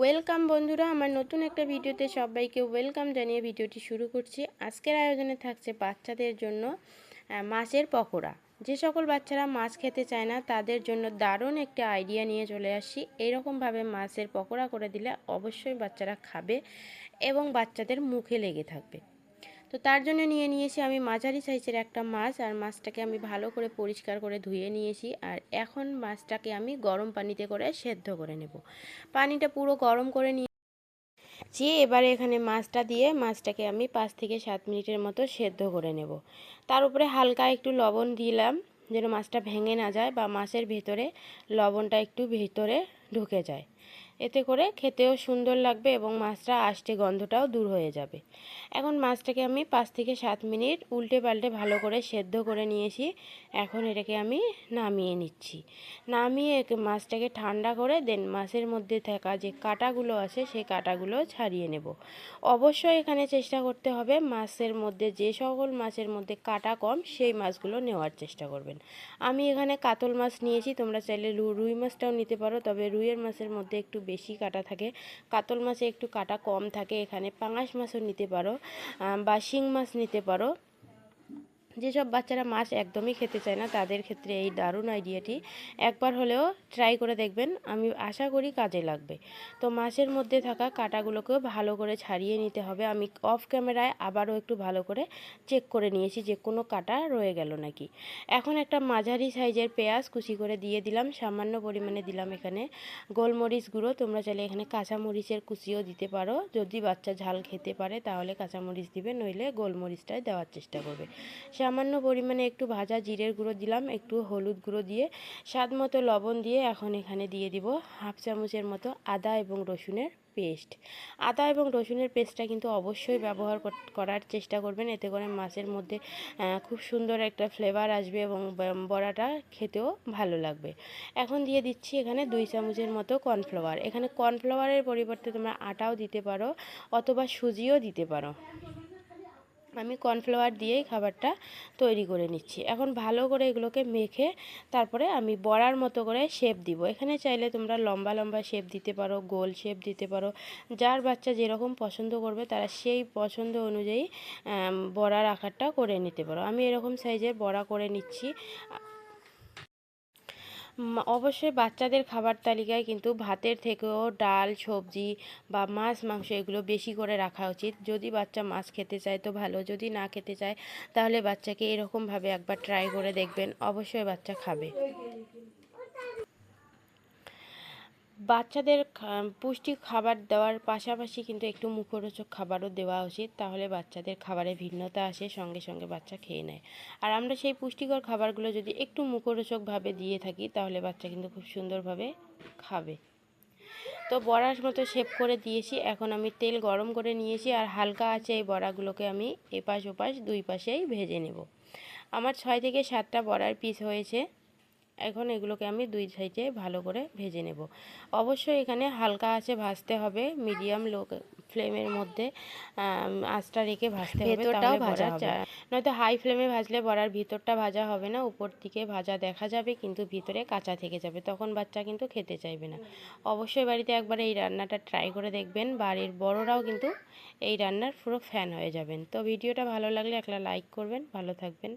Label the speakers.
Speaker 1: Welcome বন্ধুরা, আমার নতুন একটা ভিডিওতে সবাইকে ওয়েলকাম জানিয়ে ভিডিওটি শুরু করছি। আজকের আয়োজনে থাকছে বাচ্চাদের জন্য মাছের পকোড়া। যে সকল বাচ্চারা মাছ খেতে চায় না, তাদের জন্য দারুণ একটা আইডিয়া নিয়ে চলে আসি। এরকমভাবে মাছের পকোড়া করে দিলে অবশ্যই বাচ্চারা খাবে এবং বাচ্চাদের মুখে লেগে থাকবে। তো তার জন্য নিয়ে নিয়েছি আমি মাঝারি সাইজের একটা মাছ আর মাছটাকে আমি ভালো করে পরিষ্কার করে ধুয়ে নিয়েছি আর এখন মাছটাকে আমি গরম পানিতে করে সেদ্ধ করে নেব। পানিটা পুরো গরম করে নিয়ে যে এবারে এখানে মাছটা দিয়ে মাছটাকে আমি পাঁচ থেকে সাত মিনিটের মতো সেদ্ধ করে নেব। তার উপরে হালকা একটু লবণ দিলাম যেন মাছটা ভেঙে না যায় বা মাছের ভেতরে লবণটা একটু ভেতরে ঢুকে যায়। এতে করে খেতেও সুন্দর লাগবে এবং মাছটা আষ্টে গন্ধটাও দূর হয়ে যাবে। এখন মাছটাকে আমি পাঁচ থেকে সাত মিনিট উল্টে পাল্টে ভালো করে সেদ্ধ করে নিয়েছি। এখন এটাকে আমি নামিয়ে নিচ্ছি। নামিয়ে মাছটাকে ঠান্ডা করে দেন মাছের মধ্যে থাকা যে কাঁটাগুলো আছে সেই কাঁটাগুলো ছাড়িয়ে নেব। অবশ্যই এখানে চেষ্টা করতে হবে মাছের মধ্যে যে সকল মাছের মধ্যে কাঁটা কম সেই মাছগুলো নেওয়ার চেষ্টা করবেন। আমি এখানে কাতল মাছ নিয়েছি, তোমরা চাইলে রুই মাছটাও নিতে পারো, তবে রুইয়ের মাছের মধ্যে একটু বেশি কাটা থাকে। কাতল মাছে একটু কাটা কম থাকে এখানে। পাঙাশ মাছও নিতে পারো বা শিং মাছ নিতে পারো। যেসব বাচ্চারা মাছ একদমই খেতে চায় না, তাদের ক্ষেত্রে এই দারুণ আইডিয়াটি। একবার হলেও ট্রাই করে দেখবেন, আমি আশা করি কাজে লাগবে। তো মাছের মধ্যে থাকা কাঁটাগুলোকেও ভালো করে ছাড়িয়ে নিতে হবে। আমি অফ ক্যামেরায় আবারও একটু ভালো করে চেক করে নিয়েছি যে কোনো কাঁটা রয়ে গেল নাকি। এখন একটা মাঝারি সাইজের পেঁয়াজ কুচি করে দিয়ে দিলাম, সামান্য পরিমাণে দিলাম এখানে গোলমরিচ গুঁড়ো। তোমরা চাইলে এখানে কাঁচামরিচের কুচিও দিতে পারো। যদি বাচ্চা ঝাল খেতে পারে, তাহলে কাঁচামরিচ দিবে, নইলে গোলমরিচটাই দেওয়ার চেষ্টা করবে। সামান্য পরিমাণে একটু ভাজা জিরের গুঁড়ো দিলাম, একটু হলুদ গুঁড়ো দিয়ে। স্বাদ মতো লবণ দিয়ে এখন এখানে দিয়ে দিব হাফ চামচের মতো আদা এবং রসুনের পেস্ট। আদা এবং রসুনের পেস্টটা কিন্তু অবশ্যই ব্যবহার কর- করার চেষ্টা করবেন, এতে করে মাছের মধ্যে খুব সুন্দর একটা ফ্লেভার আসবে এবং বড়াটা খেতেও ভালো লাগবে। এখন দিয়ে দিচ্ছি এখানে দুই চামচের মতো কর্নফ্লাওয়ার। এখানে কর্নফ্লাওয়ারের পরিবর্তে তোমরা আটাও দিতে পারো অথবা সুজিও দিতে পারো। আমি কর্নফ্লাওয়ার দিয়েই খাবারটা তৈরি করে নিচ্ছি। এখন ভালো করে এগুলোকে মেখে তারপরে আমি বড়ার মতো করে শেপ দিব। এখানে চাইলে তোমরা লম্বা লম্বা শেপ দিতে পারো, গোল শেপ দিতে পারো। যার বাচ্চা যেরকম পছন্দ করবে তারা সেই পছন্দ অনুযায়ী বড়ার আকারটা করে নিতে পারো। আমি এরকম সাইজের বড়া করে নিচ্ছি। অবশ্যই বাচ্চাদের খাবার তালিকায় কিন্তু ভাতের থেকেও ডাল, সবজি বা মাছ, মাংস এগুলো বেশি করে রাখা উচিত। যদি বাচ্চা মাছ খেতে চায় তো ভালো, যদি না খেতে চায় তাহলে বাচ্চাকে এরকমভাবে একবার ট্রাই করে দেখবেন, অবশ্যই বাচ্চা খাবে। বাচ্চাদের পুষ্টি খাবার দেওয়ার পাশাপাশি কিন্তু একটু মুখরোচক খাবারও দেওয়া উচিত। তাহলে বাচ্চাদের খাবারে ভিন্নতা আসে, সঙ্গে সঙ্গে বাচ্চা খেয়ে নেয়। আর আমরা সেই পুষ্টিকর খাবারগুলো যদি একটু মুখরোচকভাবে দিয়ে থাকি, তাহলে বাচ্চা কিন্তু খুব সুন্দরভাবে খাবে। তো বড়ার মতো শেপ করে দিয়েছি। এখন আমি তেল গরম করে নিয়েছি আর হালকা আছে এই বড়াগুলোকে আমি এপাশ ওপাশ দুই পাশেই ভেজে নেব। আমার ছয় থেকে সাতটা বড়ার পিস হয়েছে। এখন এগুলোকে আমি দুই সাইডে ভালো করে ভেজে নেব। অবশ্যই এখানে হালকা আছে ভাজতে হবে মিডিয়াম লো ফ্লেমের মধ্যে আঁচটা রেখে ভাজতে হবে
Speaker 2: ভেতরটাও
Speaker 1: তাহলে
Speaker 2: ভাজা
Speaker 1: নয়তো হাই ফ্লেমে ভাজলে বড়ার ভিতরটা ভাজা হবে না উপর থেকে ভাজা দেখা যাবে কিন্তু ভিতরে কাঁচা থেকে যাবে তখন বাচ্চা কিন্তু খেতে চাইবে না। অবশ্যই বাড়িতে একবার এই রান্নাটা ট্রাই করে দেখবেন বাড়ির বড়রাও কিন্তু এই রান্নার পুরো ফ্যান হয়ে যাবেন। তো ভিডিওটা ভালো লাগলে একটা লাইক করবেন ভালো থাকবেন।